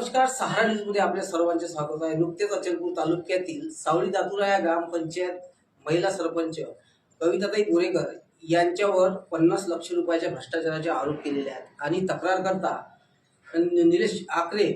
नमस्कार सहारा न्यूजमध्ये आपल्या सर्वांचे स्वागत आहे. नुकतेच अचलपूर तालुक्यातील सावळी दातुरा या ग्रामपंचायत महिला सरपंच कविताताई गोरेकर यांच्यावर पन्नास लक्ष रुपयाच्या भ्रष्टाचाराचे आरोप केलेले आहेत. आणि तक्रारकर्ता करता निलेश आकरे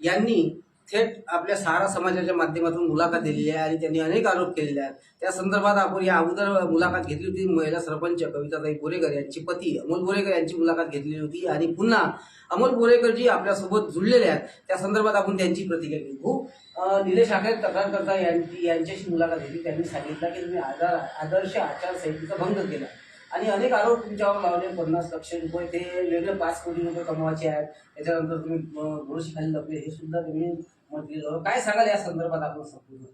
यांनी थेट आपल्या सहारा समाजाच्या माध्यमातून मुलाखत दिलेली आहे आणि त्यांनी अनेक आरोप केलेले आहेत. त्या संदर्भात आपण या अगोदर मुलाखत घेतली होती महिला सरपंच कविताताई बोरेकर यांची पती अमोल बोरेकर यांची मुलाखत घेतलेली होती आणि पुन्हा अमोल बोरेकर जी आपल्यासोबत जुळलेले आहेत. त्या संदर्भात आपण त्यांची प्रतिक्रिया घेऊ. भाऊ, अं, निलेश आखेर तक्रारकर्ता यांची यांच्याशी मुलाखत घेतली. त्यांनी सांगितलं की तुम्ही आधार आदर्श आचारसंहितेचा भंग केला आणि अनेक आरोप तुमच्यावर लावले. पन्नास लक्ष रुपये ते वेगळे पाच कोटी रुपये कमवायचे आहेत. त्याच्यानंतर तुम्ही गुरुशी खाली लपले. हे सुद्धा तुम्ही म्हटलेलं काय सांगाल या संदर्भात आपण संपूर्ण?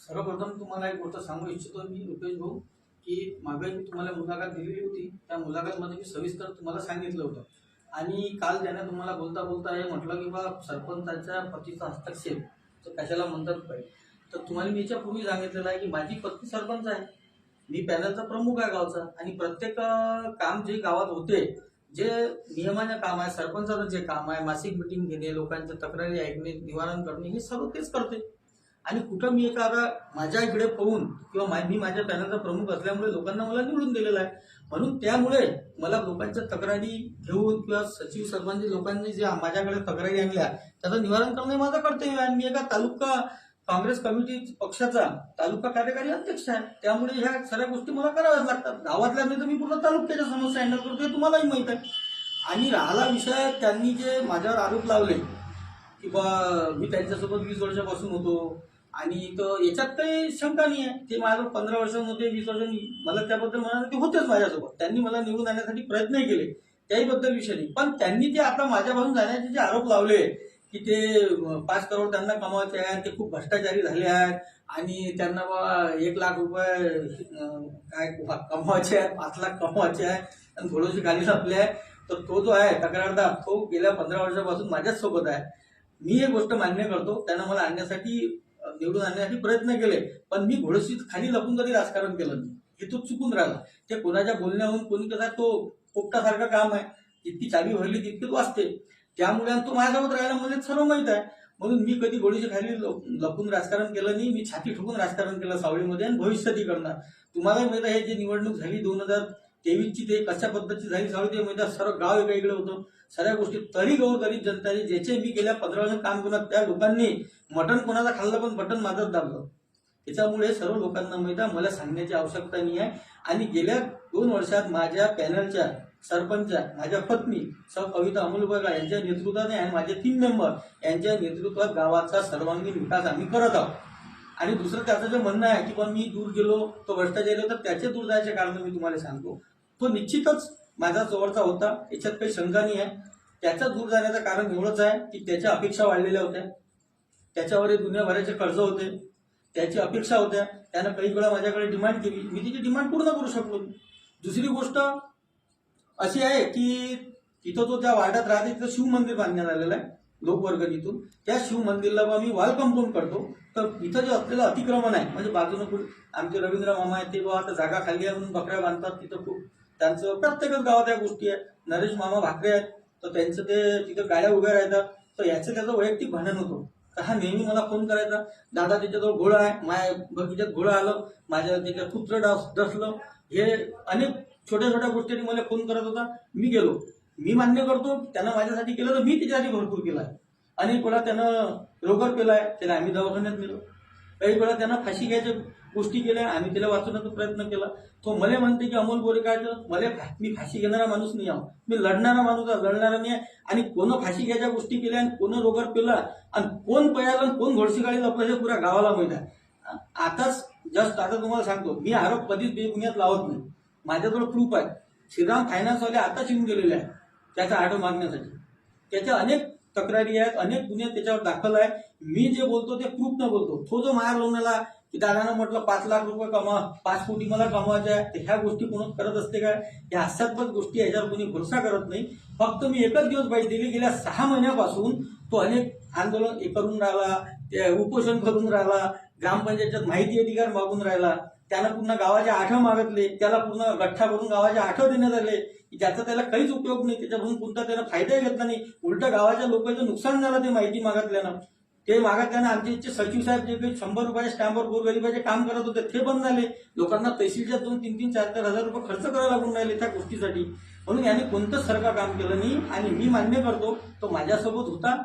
सर्वप्रथम तुम्हाला एक गोष्ट सांगू इच्छितो मी रुपेश भाऊ की मागे मी तुम्हाला मुलाखत दिलेली होती. त्या मुलाखतमध्ये मी सविस्तर तुम्हाला सांगितलं होतं. आणि काल त्याने तुम्हाला बोलता बोलता हे म्हटलं की बा सरपंचाच्या पतीचा हस्तक्षेप. तो कशाला म्हणतात पाहिजे तर तुम्हाला मी याच्या पूर्वी सांगितलेलं आहे की माझी पत्नी सरपंच आहे. मी पॅनलचा प्रमुख आहे गावचा. आणि प्रत्येक काम जे गावात होते जे नियमाने काम आहे सरपंचाचं जे काम आहे मासिक मिटिंग घेणे लोकांच्या तक्रारी ऐकणे निवारण करणे हे सर्व तेच करते आणि कुठं मी एखादा माझ्या इकडे पाहून किंवा मा- मी माझ्या पॅनलचा प्रमुख असल्यामुळे लोकांना मला निवडून दिलेलं आहे. म्हणून त्यामुळे मला लोकांच्या तक्रारी घेऊन किंवा सचिव सरपंच लोकांनी जे माझ्याकडे तक्रारी आणल्या त्याचं निवारण करणे माझं कर्तव्य आहे. आणि मी एका तालुका काँग्रेस कमिटी पक्षाचा तालुका कार्यकारी अध्यक्ष आहे. त्यामुळे ह्या सगळ्या गोष्टी मला कराव्याच लागतात. गावातल्या नाही तर मी पूर्ण तालुक्याच्या समस्या हँडल करतो हे तुम्हालाही माहीत आहे. आणि राहिला विषय त्यांनी जे माझ्यावर आरोप लावले की बा मी त्यांच्यासोबत वीस वर्षापासून होतो. आणि तर याच्यात काही शंका नाही आहे ते माझं पंधरा वर्षांमध्ये वीस वर्षांनी मला त्याबद्दल म्हणाले ते होतेच माझ्यासोबत. त्यांनी मला निवडून आणण्यासाठी प्रयत्नही केले. त्याहीबद्दल विषय नाही. पण त्यांनी जे आता माझ्यापासून जाण्याचे जे आरोप लावले की ते पाच करोड त्यांना कमावायचे आहेत ते खूप भ्रष्टाचारी झाले आहेत आणि त्यांना बा एक लाख रुपये काय कमवायचे आहे पाच लाख कमवायचे आहे आणि थोडीशी गाणी आपली आहे. तर तो जो आहे तक्रारदार तो गेल्या पंधरा वर्षापासून माझ्याच सोबत आहे. मी ही गोष्ट मान्य करतो त्यांना मला आणण्यासाठी निवडून आणण्यासाठी प्रयत्न केले पण मी घोडशीत खाली लपून कधी राजकारण केलं नाही. हे तो चुकून राहिला. ते कोणाच्या बोलण्याहून कोणी कसा तो पोपटासारखं काम आहे. जितकी चावी भरली तितकीच वाचते. त्यामुळे आणि तो माझ्यासोबत राहिला मला सर्व माहीत आहे. म्हणून मी कधी घोडीच्या खाली लपून राजकारण केलं नाही मी छाती ठोकून राजकारण केलं सावळीमध्ये आणि भविष्यातही करणार. तुम्हाला माहीत आहे जी निवडणूक झाली दोन हजार तेवीसची ते कशा पद्धतीची झाली सावळी ते माहिती सर्व गाव एका इकडे होतं. सगळ्या गोष्टी तरी गौरगरीब जनता जनताने ज्याचे मी गेल्या पंधरा वर्ष काम केलं त्या लोकांनी मटण कोणाचा खाल्लं पण बटन माझंच दाबलं. त्याच्यामुळे सर्व लोकांना माहीत आहे मला सांगण्याची आवश्यकता नाही आहे. आणि गेल्या दोन वर्षात माझ्या पॅनलच्या सरपंच माझ्या पत्नी सौ कविता अमोल यांच्या नेतृत्वाने आणि माझे तीन मेंबर यांच्या नेतृत्वात गावाचा सर्वांगीण विकास आम्ही करत आहोत. आणि दुसरं त्याचं जे म्हणणं आहे की पण मी दूर गेलो तो भ्रष्टाचारी तर त्याचे दूर जायचे कारण मी तुम्हाला सांगतो. तो निश्चितच माझा जवळचा होता याच्यात काही शंका नाही आहे. त्याचा दूर जाण्याचं कारण एवढंच आहे की त्याच्या अपेक्षा वाढलेल्या होत्या. त्याच्यावर दुनियाभराचे कर्ज होते. त्याची अपेक्षा होत्या. त्यानं काही वेळा माझ्याकडे डिमांड केली. मी तिची डिमांड पूर्ण करू शकलो. दुसरी गोष्ट अशी आहे की तिथं तो त्या वार्डात राहते तिथं शिव मंदिर बांधण्यात आलेलं आहे लोकवर्गणीतून त्या शिव मंदिरला बा मी वॉल कंपाऊंड करतो. तर इथं जे असलेलं अतिक्रमण आहे म्हणजे बाजूनं कुठे आमचे रवींद्र मामा आहेत ते बा आता जागा खाली आहे म्हणून बकऱ्या बांधतात तिथं खूप. त्यांचं प्रत्येकच गावात या गोष्टी आहेत. नरेश मामा भाकरे आहेत तर त्यांचं ते तिथं गाड्या उभ्या राहतात. तर याचं त्याचं वैयक्तिक भांडण होतं. तर हा नेहमी मला फोन करायचा. दादा त्याच्याजवळ घोडा आहे माझ्या बगीच्यात घोडा आलं माझ्या त्याच्यात कुत्र डास डसलं. हे अनेक छोट्या छोट्या गोष्टींनी मला फोन करत होता. मी गेलो. मी मान्य करतो त्यानं माझ्यासाठी केलं तर मी त्याच्यासाठी भरपूर केला आहे अनेक वेळा त्यानं रोगर केला आहे त्याला आम्ही दवाखान्यात नेलो. काही वेळा त्यानं फाशी घ्यायच्या गोष्टी केल्या आम्ही त्याला वाचवण्याचा प्रयत्न केला. तो मला म्हणते की अमोल काय मला मी फाशी घेणारा माणूस नाही आहो. मी लढणारा माणूस आहे लढणारा नाही आहे. आणि कोण फाशी घ्यायच्या गोष्टी केल्या आणि कोण रोगर पिला आणि कोण पयाला आणि कोण घोडशी गाडी लपलं हे पुऱ्या गावाला माहीत आहे आताच जस्ट आता तुम्हाला सांगतो मी आरोप कधीच बेगुन्ह्यात लावत नाही. माझ्याजवळ प्रूफ आहे. श्रीराम फायनान्सवाले आताच येऊन गेलेले आहे त्याचा आडो मागण्यासाठी. त्याच्या अनेक तक्रारी आहेत अनेक गुन्हे त्याच्यावर दाखल आहे मी जे बोलतो ते प्रूफ न बोलतो. तो जो मार लावण्याला की दादानं म्हटलं पाच लाख रुपये कमा पाच कोटी मला कमवायचे आहे तर ह्या गोष्टी कोण करत असते काय? या हास्यात्मक गोष्टी याच्यावर कोणी भरोसा करत नाही. फक्त मी एकच दिवस बाईट दिली. गेल्या सहा महिन्यापासून तो अनेक आंदोलन करून राहिला ते उपोषण करून राहिला ग्रामपंचायतीत माहिती अधिकार मागून राहिला. त्यानं पूर्ण गावाचे आठव मागितले त्याला पूर्ण गठ्ठा करून गावाचे आठव देण्यात आले. ज्याचा त्याला काहीच उपयोग नाही त्याच्यापासून कोणता त्याला फायदा घेतला नाही. उलट गावाच्या लोकांचं नुकसान झालं ते माहिती मागितल्यानं. ते मागितल्यानं आमचे इथचे सचिव साहेब जे काही शंभर रुपयाच्या स्टॅम्पवर गोरगरिबाचे काम करत होते ते बंद झाले. लोकांना तहसीलच्या दोन तीन तीन चार चार हजार रुपये खर्च करावा लागून राहिले त्या गोष्टीसाठी. म्हणून याने कोणतंच सरकार काम केलं नाही आणि मी मान्य करतो तो माझ्यासोबत होता.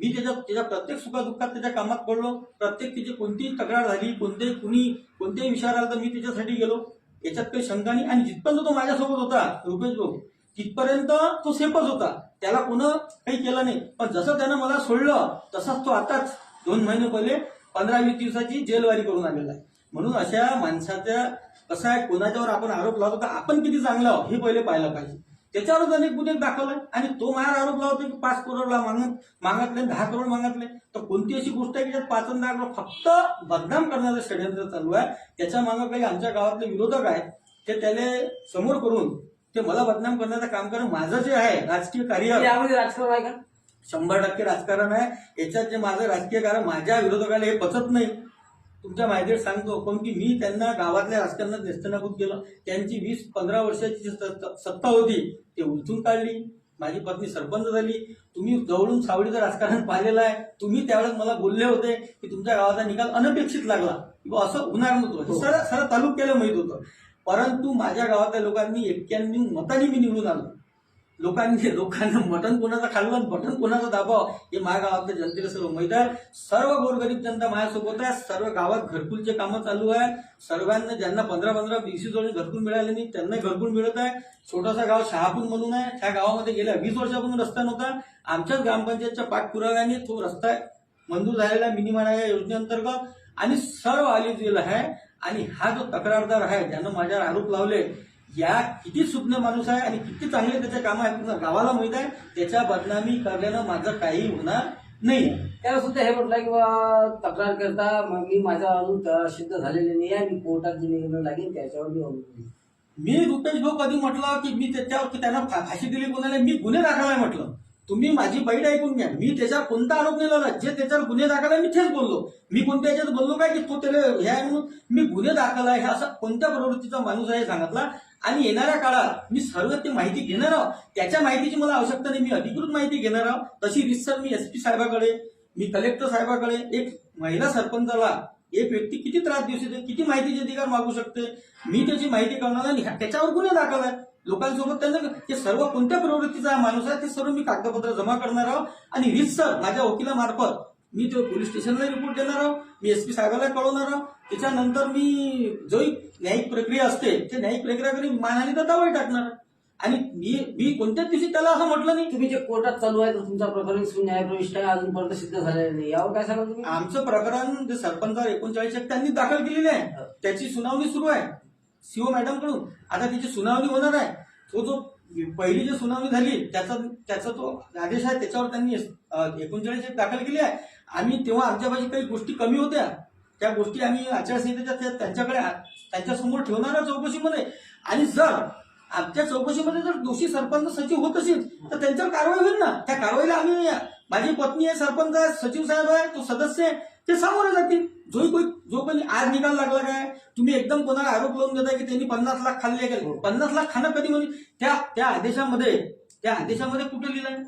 मी त्याच्या त्याच्या प्रत्येक सुखादुःखात त्याच्या कामात पडलो. प्रत्येक तिची कोणतीही तक्रार झाली कोणतेही कुणी कोणत्याही विचार आला तर मी त्याच्यासाठी गेलो. याच्यात काही शंका नाही. आणि जिथपर्यंत तो माझ्यासोबत होता रुपेश भाऊ तिथपर्यंत तो सेफच होता. त्याला कोणं काही केलं नाही. पण जसं त्यानं मला सोडलं तसाच तो आताच दोन महिने पहिले पंधरा वीस दिवसाची जेलवारी करून आलेला आहे. म्हणून अशा माणसाच्या कसं आहे कोणाच्यावर आपण आरोप लावतो तर आपण किती चांगलं आहोत हे पहिले पाहिलं पाहिजे. त्याच्यावरच अनेक गुन्हे दाखवले आणि तो माझ्यावर आरोप लावतो की पाच करोडला मागत मागतले दहा करोड मागतले तर कोणती अशी गोष्ट आहे की ज्यात पाच दहा करोड फक्त बदनाम करण्याचं षडयंत्र चालू आहे? त्याच्यामागे काही आमच्या गावातले विरोधक आहेत ते त्याला समोर करून ते मला बदनाम करण्याचं काम करणं माझं जे आहे राजकीय कार्य. यामध्ये राजकारण आहे का? शंभर टक्के राजकारण आहे. याच्यात जे माझं राजकीय कारण माझ्या विरोधकाला हे पचत नाही. तुमच्या माहितीत सांगतो पण की मी त्यांना गावातल्या राजकारणात नेस्तनाभूत केलं. त्यांची वीस पंधरा वर्षाची जी सत्ता होती ते उलटून काढली. माझी पत्नी सरपंच झाली. तुम्ही जवळून सावळीचं राजकारण पाहिलेलं आहे. तुम्ही त्यावेळेस मला बोलले होते की तुमच्या गावाचा निकाल अनपेक्षित लागला. किंवा असं होणार नव्हतं. हे सर सर तालुक्याला माहीत होतं. परंतु माझ्या गावातल्या लोकांनी एक्क्याण्णव मतांनी मी निवडून आलो लोकांनी लोकांना मटण कोणाचं खाल्लं आणि बटन कोणाचं दाबाव हे माझ्या गावातल्या जनतेला सर्व माहीत आहे. सर्व गोरगरीब जनता माझ्यासोबत आहे. सर्व गावात घरकुलचे कामं चालू आहे. सर्वांना ज्यांना पंधरा पंधरा वीस वीस वर्ष घरकुल मिळाले नाही त्यांनाही घरकुल मिळत आहे. छोटासा गाव शहापूर म्हणून आहे. त्या गावामध्ये गेल्या वीस वर्षापासून रस्ता नव्हता. आमच्याच ग्रामपंचायतच्या पाठपुराव्याने तो रस्ता मंजूर झालेला मिनिमाडा या योजनेअंतर्गत. आणि सर्व आली आहे. आणि हा जो तक्रारदार आहे ज्यानं माझ्यावर आरोप लावले या किती सुज्ञ माणूस आहे आणि किती चांगले त्याचे काम आहे पूर्ण गावाला माहीत आहे. त्याच्या बदनामी करण्यानं माझं काही होणार नाही. त्याला सुद्धा हे म्हटलं की बा तक्रार करता मग मी माझा अजून सिद्ध झालेले नाही आहे मी कोर्टात जे निर्णय लागेल त्याच्यावर मी अवलंबून. मी रुपेश भाऊ कधी म्हटलं की मी त्याच्यावर की त्यांना फाशी दिली कोणाला मी गुन्हे दाखल आहे म्हटलं. तुम्ही माझी बैठ ऐकून घ्या. मी त्याच्यावर कोणता आरोप नाही लावला. जे त्याच्यावर गुन्हे दाखल आहे मी तेच बोललो. मी कोणत्या याच्यात बोललो काय की तो त्याला हे आहे म्हणून मी गुन्हे दाखल आहे. हे असा कोणत्या प्रवृत्तीचा माणूस आहे सांगितला? आणि येणाऱ्या काळात मी सर्व ती माहिती घेणार आहोत त्याच्या माहितीची मला आवश्यकता नाही. मी अधिकृत माहिती घेणार आहोत तशी रिसर मी एस पी साहेबाकडे मी कलेक्टर साहेबाकडे एक महिला सरपंचाला एक व्यक्ती किती त्रास देऊ शकते किती माहितीचे अधिकार मागू शकते मी त्याची माहिती करणार आणि ह्या- त्याच्यावर गुन्हे दाखल आहे. लोकांसोबत त्यांना ते सर्व कोणत्या प्रवृत्तीचा माणूस आहे ते सर्व मी कागदपत्र जमा करणार आहोत आणि रिसर माझ्या वकिलामार्फत मी तो पोलीस स्टेशनला रिपोर्ट देणार आहोत मी एस पी साहेबाला कळवणार त्याच्यानंतर मी जो न्यायिक प्रक्रिया असते ते न्यायिक प्रक्रिया करून मानहानी तर दावाही टाकणार. आणि मी मी कोणत्याच दिवशी त्याला असं म्हटलं नाही? तुम्ही जे कोर्टात चालू आहे तुमचा प्रकरण न्याय प्रविष्ट आहे अजूनपर्यंत सिद्ध झालेलं नाही. यावर काय सांगा तुम्ही? आमचं प्रकरण जे सरपंच एकोणचाळीस त्यांनी दाखल केलेले आहे. त्याची सुनावणी सुरू आहे. सीओ मॅडमकडून आता त्याची सुनावणी होणार आहे. तो जो पहिली जी सुनावणी झाली त्याचा त्याचा तो आदेश आहे त्याच्यावर त्यांनी एकोणचाळीस एक दाखल केली आहे. आम्ही तेव्हा आमच्यापाशी काही गोष्टी कमी होत्या. त्या गोष्टी आम्ही आचारसंहितेच्या त्या- त्यांच्याकडे त्यांच्यासमोर ठेवणार चौकशीमध्ये. आणि जर आमच्या चौकशीमध्ये जर दोषी सरपंच सचिव होत असेल तर त्यांच्यावर कारवाई होईल ना? त्या कारवाईला आम्ही माझी पत्नी आहे सरपंच आहे सचिव साहेब आहे तो सदस्य आहे ते सामोरे जातील. जो कोणी जो कोणी आज निकाल लागला काय? तुम्ही एकदम कोणाला आरोप लावून देताय की त्यांनी पन्नास लाख खाल्ले गेले. पन्नास लाख खाणं कधी म्हणजे त्या त्या आदेशामध्ये त्या आदेशामध्ये कुठे लिहिलंय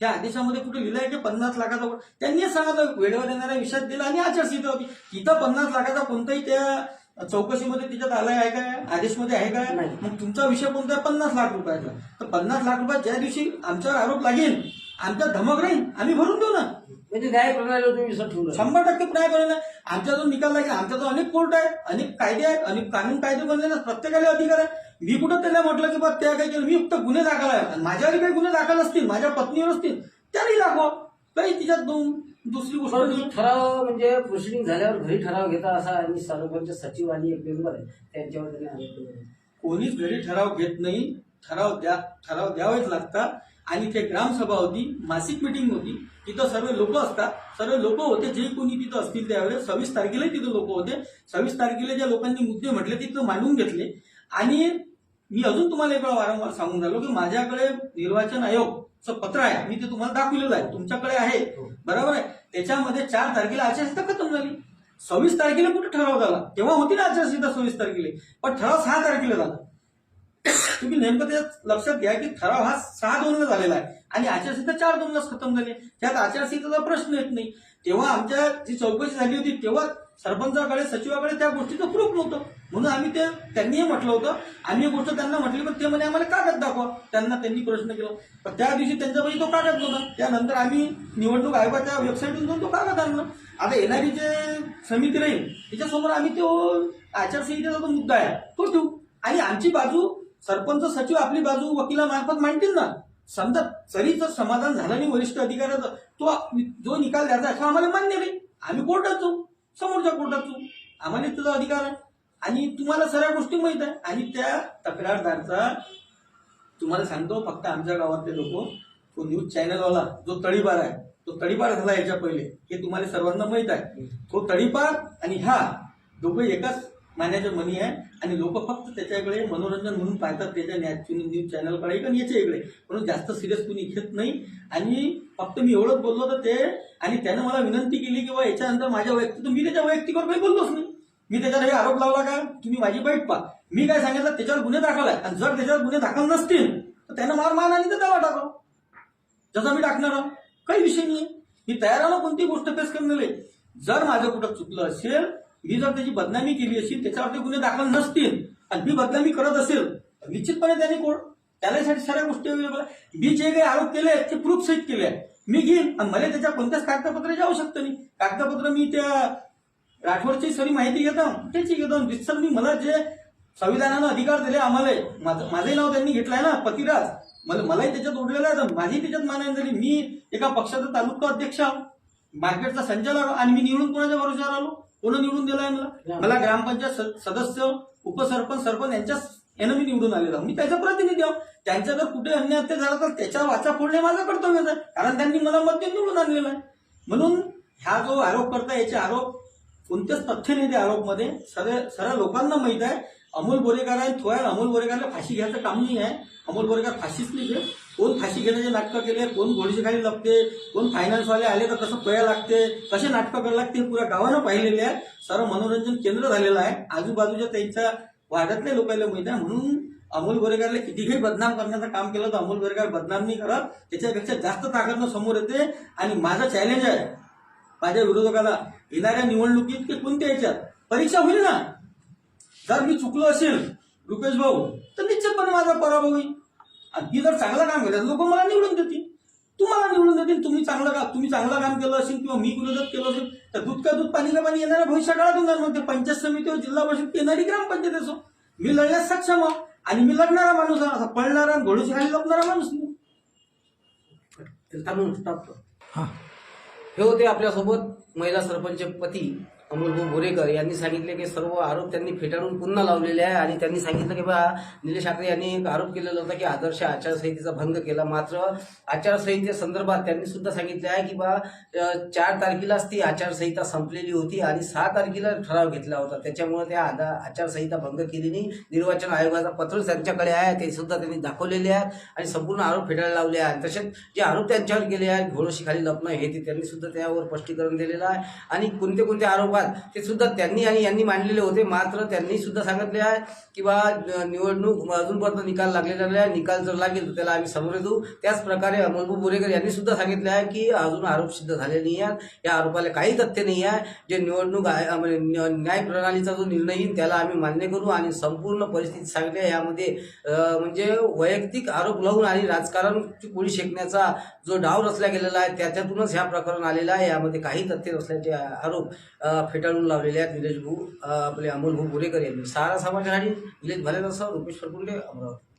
त्या आदेशामध्ये कुठे लिहिलंय की पन्नास लाखाचा त्यांनी सांगितलं वेळेवर येणाऱ्या विषयात दिला आणि आचारसंहिता होती. तिथं पन्नास लाखाचा कोणताही त्या चौकशीमध्ये तिच्यात आलाय आहे काय आदेशमध्ये आहे काय नाही. मग तुमचा विषय कोणता आहे? पन्नास लाख रुपयाचा. तर पन्नास लाख रुपयात ज्या दिवशी आमच्यावर आरोप लागेल आमच्या धमक राहील आम्ही भरून देऊ ना. म्हणजे न्याय ठेवला शंभर टक्के न्याय आमचा जो निकाल लागेल आमचा जो अनेक कोर्ट आहेत अनेक कायदे आहेत अनेक कानून कायदे बनलेले प्रत्येकाला अधिकार आहे. मी कुठं त्याला म्हटलं की बा त्या काय केलं. मी फक्त गुन्हे दाखल आहे माझ्यावर काही गुन्हे दाखल असतील माझ्या पत्नीवर असतील त्याने दाखवा. काही तिच्यात दोन दुसरी गोष्ट. ठराव म्हणजे प्रोसिडिंग झाल्यावर घरी ठराव घेता असा आणि सरपंच सचिव आणि एक मेंबर आहे त्यांच्यावर त्यांनी. कोणीच घरी ठराव घेत नाही. ठराव द्या ठराव द्यावेच लागतात. आणि ते ग्रामसभा होती मासिक मिटिंग होती. तिथं सर्व लोक असतात. सर्व लोक होते जे कोणी तिथं असतील त्यावेळेस. सव्वीस तारखेलाही तिथं लोक होते. सव्वीस तारखेला ज्या लोकांनी मुद्दे म्हटले तिथं मांडून घेतले. आणि मी अजून तुम्हाला एक वेळा वारंवार सांगून राहिलो की माझ्याकडे निर्वाचन आयोगचं पत्र आहे. मी ते तुम्हाला दाखवलेलं आहे. तुमच्याकडे आहे. बरोबर आहे? त्याच्यामध्ये चार तारखेला आचारसंहिता खतम झाली. सव्वीस तारखेला कुठे ठराव झाला? तेव्हा होती ना आचारसंहिता सव्वीस तारखेला. पण ठराव सहा तारखेला झाला. तुम्ही नेमकं ते लक्षात घ्या की ठराव हा सहा दोनला झालेला आहे. आणि आचारसंहिता चार दोनलाच खतम झाली. त्यात आचारसंहितेचा प्रश्न येत नाही. तेव्हा आमच्या जी चौकशी झाली होती तेव्हा सरपंचाकडे सचिवाकडे त्या गोष्टीचं प्रूफ नव्हतं. म्हणून आम्ही ते त्यांनीही म्हटलं होतं. आम्ही गोष्ट त्यांना म्हटली पण ते म्हणे आम्हाला कागद दाखवा. त्यांना त्यांनी प्रश्न केला. पण त्या दिवशी त्यांच्यापाशी तो कागद नव्हता. त्यानंतर आम्ही निवडणूक आयोगाच्या वेबसाईटवरून जाऊन तो कागद आणला. आता येणारी जे समिती राहील त्याच्यासमोर आम्ही तो आचारसंहितेचा जो मुद्दा आहे तो ठेवू. आणि आमची बाजू सरपंच सचिव आपली बाजू वकिलामार्फत मांडतील ना? समजा जरी जर समाधान झालं नाही वरिष्ठ अधिकाऱ्याचं तो जो निकाल द्यायचा असं आम्हाला मान्य नाही. आम्ही कोर्टात जाऊ. समोरच्या कोर्टात तू आम्हाला तुझा अधिकार आहे. आणि तुम्हाला सगळ्या गोष्टी माहीत आहे. आणि त्या तक्रारदारचा तुम्हाला सांगतो फक्त आमच्या गावातले लोक तो न्यूज चॅनलवाला जो तळीपार आहे तो तळीपार झाला याच्या पहिले. हे तुम्हाला सर्वांना माहीत आहे. तो तळीपार आणि हा दोघं एकाच मान्याच्या मनी आहे. आणि लोक फक्त त्याच्याकडे मनोरंजन म्हणून पाहतात. त्याच्या न्यूज चॅनलकडे आणि याच्या इकडे. म्हणून जास्त सिरियस कुणी घेत नाही. आणि फक्त मी एवढंच बोललो तर ते आणि त्यानं मला विनंती केली की बा याच्यानंतर माझ्या वैयक्तिक तर मी त्याच्या वैयक्तिकवर काही बोललोच नाही. मी त्याच्यावर हे आरोप लावला का? तुम्ही माझी बाईट पा मी काय सांगितलं? त्याच्यावर गुन्हे दाखल आहे आणि जर त्याच्यावर गुन्हे दाखल नसतील तर त्यानं मार मान आणि तर त्याला टाकाव. जसा मी टाकणार आहोत. काही विषय नाही मी तयार आलो कोणती गोष्ट फेस करण्याला जर माझं कुठं चुकलं असेल मी जर त्याची बदनामी केली असेल त्याच्यावरती गुन्हे दाखल नसतील आणि मी बदनामी करत असेल तर निश्चितपणे त्याने कोण त्याच्यासाठी सगळ्या गोष्टी अवेलेबल मी जे काही आरोप केले आहेत ते प्रूफ सहित केले मी घेईन. आणि मला त्याच्या कोणत्याच कागदपत्राची आवश्यकता नाही. कागदपत्र मी त्या राठोडची सरी माहिती घेतो त्याची घेतो. दिसत मी मला जे संविधानानं अधिकार दिले आम्हाला माझं माझंही नाव त्यांनी घेतलंय ना पतिराज. मला मलाही त्याच्यात ओढलेलं आहे. माझी त्याच्यात मानायला झाली. मी एका पक्षाचा तालुका अध्यक्ष आहो. मार्केटचा संचालक. आणि मी निवडून कोणाच्या भरोश्यावर आलो? कोण निवडून दिलाय मला? मला ग्रामपंचायत सदस्य उपसरपंच सरपंच यांच्या यानं मी निवडून आलेलो मी त्याचा प्रतिनिधी आहो. त्यांच्या जर कुठे अन्य हत्या झाला तर त्याच्या वाचा फोडणे माझं कर्तव्यच आहे. कारण त्यांनी मला मध्य निवडून आणलेलं आहे. म्हणून ह्या जो आरोप करता याचे आरोप कोणतेच तथ्य नाही त्या आरोपमध्ये सर्व सर्व लोकांना माहीत आहे. अमोल बोरेकर आहे तो आहे अमोल बोरेकरला फाशी घ्यायचं काम नाही आहे. अमोल बोरेकर फाशीच नाही घेत कोण फाशी घेण्याचे नाटकं केले कोण गोळीच्या खाली लपते कोण फायनान्सवाले आले तर कसं पया लागते कसे नाटकं करायला लागते हे पुऱ्या गावानं पाहिलेले आहे. सर्व मनोरंजन केंद्र झालेलं आहे. आजूबाजूच्या त्यांच्या वाड्यातल्या लोकांना माहीत आहे? म्हणून अमोल बोरेकरला कितीही बदनाम करण्याचं काम केलं तर अमोल बोरेकर बदनाम नाही करत त्याच्यापेक्षा जास्त ताकदनं समोर येते. आणि माझं चॅलेंज आहे. माझ्या विरोधकाला येणाऱ्या निवडणुकीत की कोणत्या याच्यात परीक्षा होईल ना? जर मी चुकलो असेल रुपेश भाऊ तर निश्चितपणे माझा पराभव होईल. आणि मी जर चांगलं काम केलं लोक मला निवडून देतील. तुम्हाला निवडून देतील. तुम्ही चांगलं का तुम्ही चांगलं काम केलं असेल किंवा मी विरोधात केलं असेल तर दूध का दूध पाणी का पाणी येणाऱ्या भविष्य काळात होणार मग ते पंचायत समिती जिल्हा परिषद येणारी ग्रामपंचायत असो. मी लढण्यास सक्षम आहे आणि मी लढणारा माणूस आहे. असा पळणारा आणि घोडीच्या खाली लपणारा माणूस नाही थांबून स्टॉप कर. हे. होते आपल्यासोबत महिला सरपंच पती अमोलभाऊ बोरेकर यांनी सांगितले की सर्व आरोप त्यांनी फेटाळून पुन्हा लावलेले आहे आणि त्यांनी सांगितलं की बा निलेश ठाकरे यांनी एक आरोप केलेला होता की आदर्श आचारसंहितेचा भंग केला. मात्र आचारसंहितेसंदर्भात त्यांनी सुद्धा सांगितले आहे की बा चार तारखेलाच ती आचारसंहिता संपलेली होती आणि सहा तारखेला ठराव घेतला होता. त्याच्यामुळे त्या आदा आचारसंहिता भंग केली निर्वाचन आयोगाचा पत्र त्यांच्याकडे आहे ते सुद्धा त्यांनी दाखवलेले आहे आणि संपूर्ण आरोप फेटाळायला लावले आहेत तसेच जे आरोप त्यांच्यावर केले आहेत घोळशीखाली लपणं हे ते त्यांनी सुद्धा त्यावर स्पष्टीकरण दिलेलं आहे. आणि कोणते कोणते आरोप अहवाल ते सुद्धा त्यांनी आणि यांनी मांडलेले होते. मात्र त्यांनी सुद्धा सांगितले आहे की बा निवडणूक अजूनपर्यंत निकाल लागलेला आहे. निकाल जर लागेल तर त्याला आम्ही समोर येतो. त्याच प्रकारे बोरेकर यांनी सुद्धा सांगितले आहे की अजून आरोप सिद्ध झाले नाही आहेत. या आरोपाला काही तथ्य नाही आहे. जे निवडणूक आहे म्हणजे न्याय प्रणालीचा जो निर्णय येईल त्याला आम्ही मान्य करू आणि संपूर्ण परिस्थिती सांगली यामध्ये म्हणजे वैयक्तिक आरोप लावून आणि राजकारण पोळी शेकण्याचा जो डाव रचला गेलेला आहे त्याच्यातूनच ह्या प्रकरण आलेला आहे. यामध्ये काही तथ्य नसल्याचे आरोप फेटाळून लावलेले आहेत निलेश भाऊ आपले अमोल भाऊ बोरेकर यांनी. सारा समाजासाठी निलेश भलेदासह रुपेश फरकुंडे अमरावती.